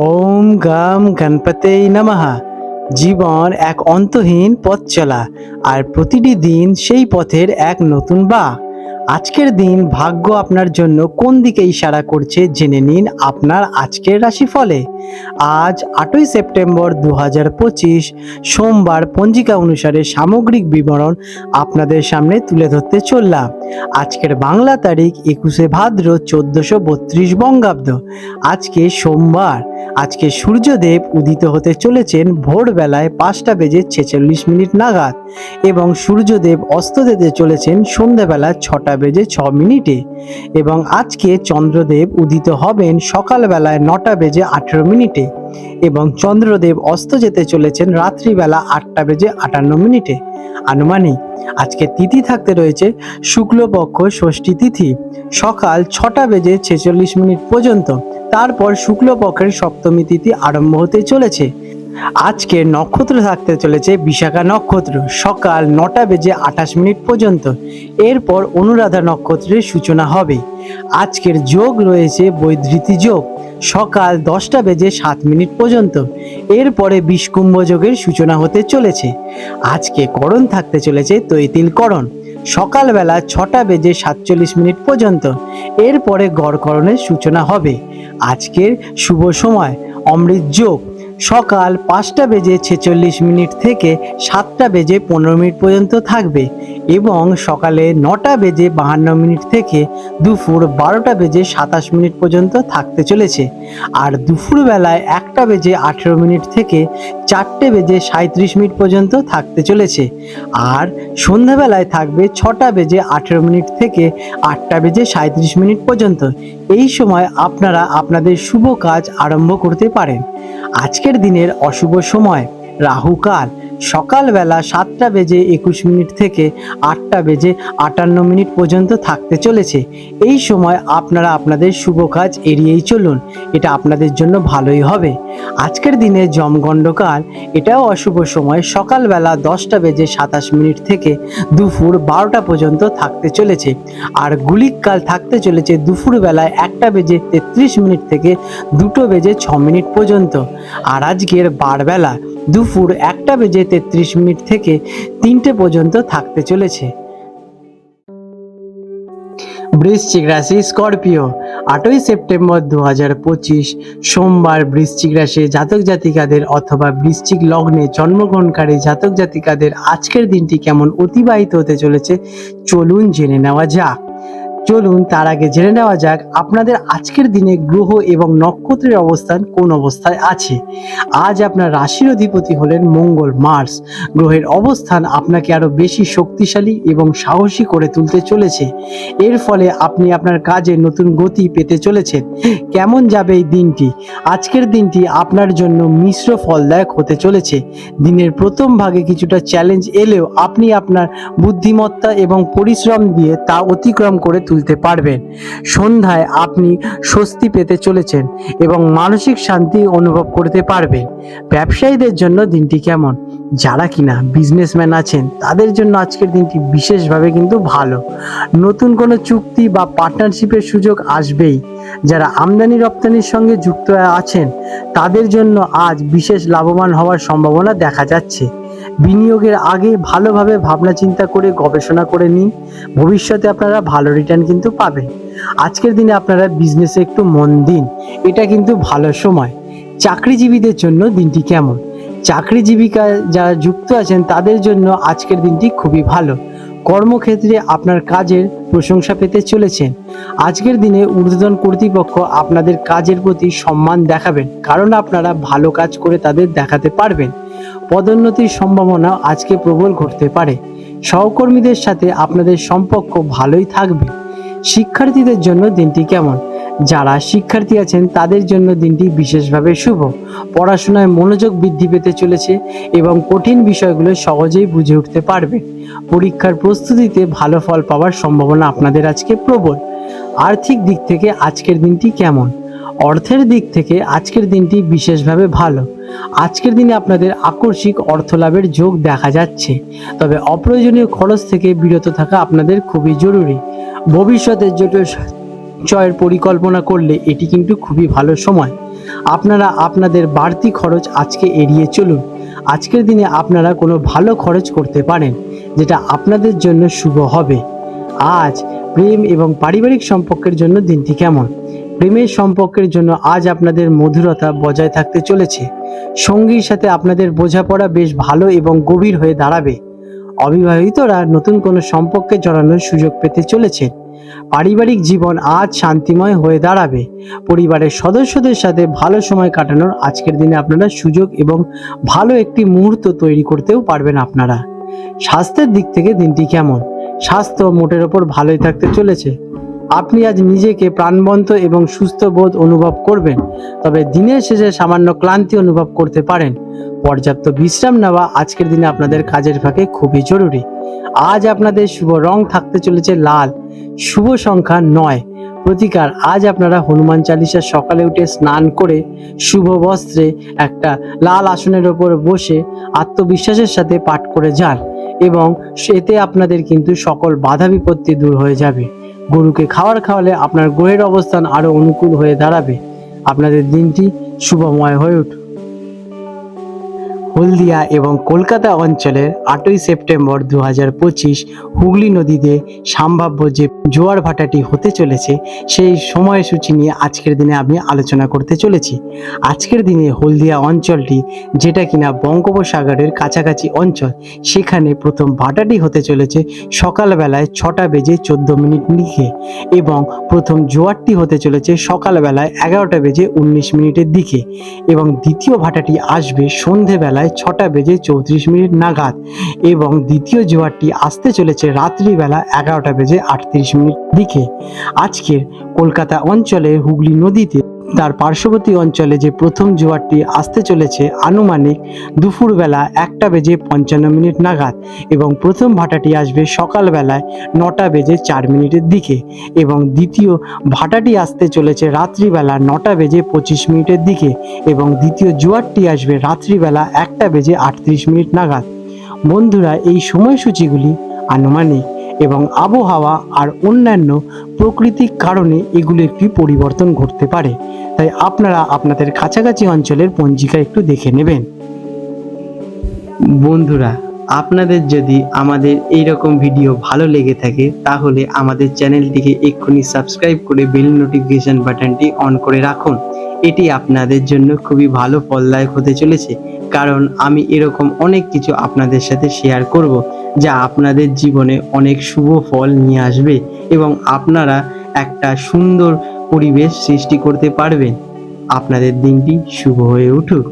ওম গাম গণপতে নমঃ। জীবন এক অন্তহীন পথ চলা, আর প্রতিটি দিন সেই পথের এক নতুন বা। আজকের দিন ভাগ্য আপনার জন্য কোন দিকে ইশারা করছে জেনে নিন আপনার আজকের রাশিফলে। আজ আটই সেপ্টেম্বর দু পঁচিশ, সোমবার পঞ্জিকা অনুসারে সামগ্রিক বিবরণ আপনাদের সামনে তুলে ধরতে চললাম। আজকের বাংলা তারিখ একুশে ভাদ্র চোদ্দশো বত্রিশ বঙ্গাব্দ। আজকে সোমবার। আজকে সূর্যদেব উদিত হতে চলেছেন ভোরবেলায় পাঁচটা বেজে ছেচল্লিশ মিনিট নাগাদ এবং সূর্যদেব অস্ত যেতে চলেছেন সন্ধ্যাবেলা ছটা বেজে ছ মিনিটে এবং আজকে চন্দ্রদেব উদিত হবেন সকালবেলায় নটা বেজে আঠেরো মিনিটে এবং চন্দ্রদেব অস্ত যেতে চলেছেন রাত্রিবেলা আটটা বেজে আটান্ন মিনিটে। আনুমানিক আজকে তিথি থাকতে রয়েছে শুক্লপক্ষ ষষ্ঠী তিথি। সকাল ছটা বেজে ছেচল্লিশ মিনিট পর্যন্ত তারপর শুক্লপক্ষের সপ্তমী তিথি আরম্ভ হতে চলেছে। আজকে নক্ষত্র থাকতে চলেছে বিশাখা নক্ষত্র। সকাল নটা বেজে আঠাশ মিনিট পর্যন্ত। এরপর অনুরাধা নক্ষত্রের সূচনা হবে। আজকের যোগ রয়েছে বৈধৃতি যোগ। সকাল দশটা বেজে সাত মিনিট পর্যন্ত। এরপরে বিষকুম্ভ যোগের সূচনা হতে চলেছে। আজকে করণ থাকতে চলেছে তৈতিল করণ। সকালবেলা ছটা বেজে সাতচল্লিশ মিনিট পর্যন্ত। এরপরে গড়করণের সূচনা হবে। আজকের শুভ সময়, অমৃত যোগ। সকাল পাঁচটা বেজে ছেচল্লিশ মিনিট থেকে সাতটা বেজে পনেরো মিনিট পর্যন্ত থাকবে। এবং সকালে নটা বেজে বাহান্ন মিনিট থেকে দুপুর বারোটা বেজে সাতাশ মিনিট পর্যন্ত থাকতে চলেছে। আর দুপুরবেলায় একটা বেজে আঠেরো মিনিট থেকে চারটে বেজে সাঁত্রিশ মিনিট পর্যন্ত থাকতে চলেছে। আর সন্ধ্যাবেলায় থাকবে ছটা বেজে আঠেরো মিনিট থেকে আটটা বেজে সাঁত্রিশ মিনিট পর্যন্ত। এই সময় আপনারা আপনাদের শুভ কাজ আরম্ভ করতে পারেন। আজকের দিনের অশুভ সময় রাহুকাল সকালবেলা সাতটা বেজে একুশ মিনিট থেকে আটটা বেজে আটান্ন মিনিট পর্যন্ত থাকতে চলেছে। এই সময় আপনারা আপনাদের শুভ কাজ এড়িয়েই চলুন, এটা আপনাদের জন্য ভালোই হবে। আজকের দিনে জমগণ্ডকাল এটাও অশুভ সময়, সকালবেলা দশটা বেজে সাতাশ মিনিট থেকে দুপুর বারোটা পর্যন্ত থাকতে চলেছে। আর গুলিককাল থাকতে চলেছে দুপুরবেলায় একটা বেজে তেত্রিশ মিনিট থেকে দুটো বেজে ছ মিনিট পর্যন্ত। আর আজকের বারবেলা দুপুর একটা বেজে তেত্রিশ মিনিট থেকে তিনটে পর্যন্ত থাকতে চলেছে। বৃশ্চিক রাশি স্করপিও, আটই সেপ্টেম্বর দু হাজার পঁচিশ, সোমবার বৃশ্চিক রাশি জাতক জাতিকাদের অথবা বৃশ্চিক লগ্নে জন্মগ্রহণকারী জাতক জাতিকাদের আজকের দিনটি কেমন অতিবাহিত হতে চলেছে, চলুন জেনে নেওয়া যাক। চলুন তার আগে জেনে নেওয়া যাক আপনাদের আজকের দিনে গ্রহ এবং নক্ষত্রের অবস্থান কোন অবস্থায় আছে। আজ আপনার রাশির অধিপতি হলেন মঙ্গল মার্স। গ্রহের অবস্থান আপনাকে আরও বেশি শক্তিশালী এবং সাহসী করে তুলতে চলেছে। এর ফলে আপনি আপনার কাজে নতুন গতি পেতে চলেছেন। কেমন যাবে এই দিনটি? আজকের দিনটি আপনার জন্য মিশ্র ফলদায়ক হতে চলেছে। দিনের প্রথম ভাগে কিছুটা চ্যালেঞ্জ এলেও আপনি আপনার বুদ্ধিমত্তা এবং পরিশ্রম দিয়ে তা অতিক্রম করে তুলতে পারবেন। সন্ধ্যায় আপনি স্বস্তি পেতে চলেছেন এবং মানসিক শান্তি অনুভব করতে পারবেন। ব্যবসায়ীদের জন্য দিনটি কেমন? যারা কিনা বিজনেসম্যান আছেন, তাদের জন্য আজকের দিনটি বিশেষভাবে কিন্তু ভালো। নতুন কোনো চুক্তি বা পার্টনারশিপের সুযোগ আসবেই। যারা আমদানি রপ্তানির সঙ্গে যুক্ত আছেন, তাদের জন্য আজ বিশেষ লাভবান হওয়ার সম্ভাবনা দেখা যাচ্ছে। বিনিয়োগের আগে ভালোভাবে ভাবনা চিন্তা করে গবেষণা করে নিন। ভবিষ্যতে আপনারা ভালো রিটার্ন কিন্তু পাবেন। আজকের দিনে আপনারা বিজনেসে একটু মন দিন। এটা কিন্তু ভালো সময়। চাকরিজীবীদের জন্য দিনটি কেমন? চাকরিজীবিকায় যারা যুক্ত আছেন, তাদের জন্য আজকের দিনটি খুবই ভালো। কর্মক্ষেত্রে আপনার কাজের প্রশংসা পেতে চলেছেন। আজকের দিনে ঊর্ধ্বতন কর্তৃপক্ষ আপনাদের কাজের প্রতি সম্মান দেখাবেন। কারণ আপনারা ভালো কাজ করে তাদের দেখাতে পারবেন। পদোন্নতির সম্ভাবনা আজকে প্রবল ঘটতে পারে। সহকর্মীদের সাথে আপনাদের সম্পর্ক ভালোই থাকবে। শিক্ষার্থীদের জন্য দিনটি কেমন? যারা শিক্ষার্থী আছেন, তাদের জন্য দিনটি বিশেষভাবে শুভ। পড়াশোনায় মনোযোগ বৃদ্ধি পেতে চলেছে এবং কঠিন বিষয়গুলো সহজেই বুঝে উঠতে পারবে। পরীক্ষার প্রস্তুতিতে ভালো ফল পাওয়ার সম্ভাবনা আপনাদের আজকে প্রবল। আর্থিক দিক থেকে আজকের দিনটি কেমন? অর্থের দিক থেকে আজকের দিনটি বিশেষভাবে ভালো। আজকের দিনে আপনাদের আকস্মিক অর্থ লাভের যোগ দেখা যাচ্ছে। তবে অপ্রয়োজনীয় খরচ থেকে বিরত থাকা আপনাদের খুবই জরুরি। ভবিষ্যতের জন্য সঞ্চয়ের পরিকল্পনা করলে এটি কিন্তু খুবই ভালো সময়। আপনারা আপনাদের বাড়তি খরচ আজকে এড়িয়ে চলুন। আজকের দিনে আপনারা কোনো ভালো খরচ করতে পারেন, যেটা আপনাদের জন্য শুভ হবে। আজ প্রেম এবং পারিবারিক সম্পর্কের জন্য দিনটি কেমন? প্রেমের সম্পর্কের জন্য আজ আপনাদের মধুরতা বজায় থাকতে চলেছে। সঙ্গীর সাথে আপনাদের বোঝাপড়া বেশ ভালো এবং গভীর হয়ে দাঁড়াবে। অবিবাহিতরা নতুন কোনো সম্পর্কে জড়ানোর সুযোগ পেতে চলেছে পারিবারিক জীবন আজ শান্তিময় হয়ে দাঁড়াবে। পরিবারের সদস্যদের সাথে ভালো সময় কাটানোর আজকের দিনে আপনারা সুযোগ এবং ভালো একটি মুহূর্ত তৈরি করতেও পারবেন আপনারা। স্বাস্থ্যের দিক থেকে দিনটি কেমন? স্বাস্থ্য মোটের ওপর ভালোই থাকতে চলেছে। আপনি আজ নিজেকে প্রাণবন্ত এবং সুস্থ বোধ অনুভব করবেন, তবে দিনের শেষে সামান্য ক্লান্তি অনুভব করতে পারেন। পর্যাপ্ত বিশ্রাম নেওয়া আজকের দিনে আপনাদের কাজের ফাঁকে খুবই জরুরি। আজ আপনাদের শুভ রং থাকতে চলেছে লাল, শুভ সংখ্যা নয়। প্রতিকার, আজ আপনারা হনুমান চালিসা সকালে উঠে স্নান করে শুভ বস্ত্রে একটা লাল আসনের ওপর বসে আত্মবিশ্বাসের সাথে পাঠ করে যান। এবং সেতে আপনাদের কিন্তু সকল বাধা বিপত্তি দূর হয়ে যাবে। গরুকে খাওয়ার খাওয়ালে আপনার গ্রহের অবস্থান আরও অনুকূল হয়ে দাঁড়াবে। আপনাদের দিনটি শুভময় হয়ে উঠুক। হলদিয়া এবং কলকাতা অঞ্চলের আটই সেপ্টেম্বর দু হাজার পঁচিশ হুগলি নদীতে সম্ভাব্য যে জোয়ার ভাটাটি হতে চলেছে, সেই সময়সূচি নিয়ে আজকের দিনে আমি আলোচনা করতে চলেছি। আজকের দিনে হলদিয়া অঞ্চলটি, যেটা কিনা বঙ্গোপসাগরের কাছাকাছি অঞ্চল, সেখানে প্রথম ভাটাটি হতে চলেছে সকালবেলায় ছটা বেজে চোদ্দ মিনিট লিখে এবং প্রথম জোয়ারটি হতে চলেছে সকালবেলায় এগারোটা বেজে উনিশ মিনিটের দিকে এবং দ্বিতীয় ভাটাটি আসবে সন্ধেবেলায় ছটা বেজে চৌত্রিশ মিনিট নাগাদ এবং দ্বিতীয় জোয়ারটি আসতে চলেছে রাত্রিবেলা এগারোটা বেজে আটত্রিশ মিনিট দিকে। আজকের কলকাতা অঞ্চলে হুগলি নদীতে তার পার্শ্ববর্তী অঞ্চলে যে প্রথম জোয়ারটি আসতে চলেছে, আনুমানিক দুপুরবেলা একটা বেজে পঞ্চান্ন মিনিট নাগাদ এবং প্রথম ভাটাটি আসবে সকালবেলায় নটা বেজে চার মিনিটের দিকে এবং দ্বিতীয় ভাটাটি আসতে চলেছে রাত্রিবেলা নটা বেজে পঁচিশ মিনিটের দিকে এবং দ্বিতীয় জোয়ারটি আসবে রাত্রিবেলা একটা বেজে আটত্রিশ মিনিট নাগাদ। বন্ধুরা, এই সময়সূচিগুলি আনুমানিক এবং আবহাওয়া আর অন্যান্য প্রাকৃতিক কারণে এগুলো একটি পরিবর্তন ঘটতে পারে। তাই আপনারা আপনাদের কাছাকাছি অঞ্চলের পঞ্জিকা একটু দেখে নেবেন। বন্ধুরা, আপনাদের যদি আমাদের এই রকম ভিডিও ভালো লেগে থাকে, তাহলে আমাদের চ্যানেলটিকে এক্ষুনি সাবস্ক্রাইব করে বেল নোটিফিকেশন বাটনটি অন করে রাখুন। এটি আপনাদের জন্য খুবই ভালো ফলদায়ক হতে চলেছে, কারণ আমি এরকম অনেক কিছু আপনাদের সাথে শেয়ার করব, যা আপনাদের জীবনে অনেক শুভ ফল নিয়ে আসবে এবং আপনারা একটা সুন্দর পরিবেশ সৃষ্টি করতে পারবেন আপনাদের দিনটি শুভ হয়ে উঠুক।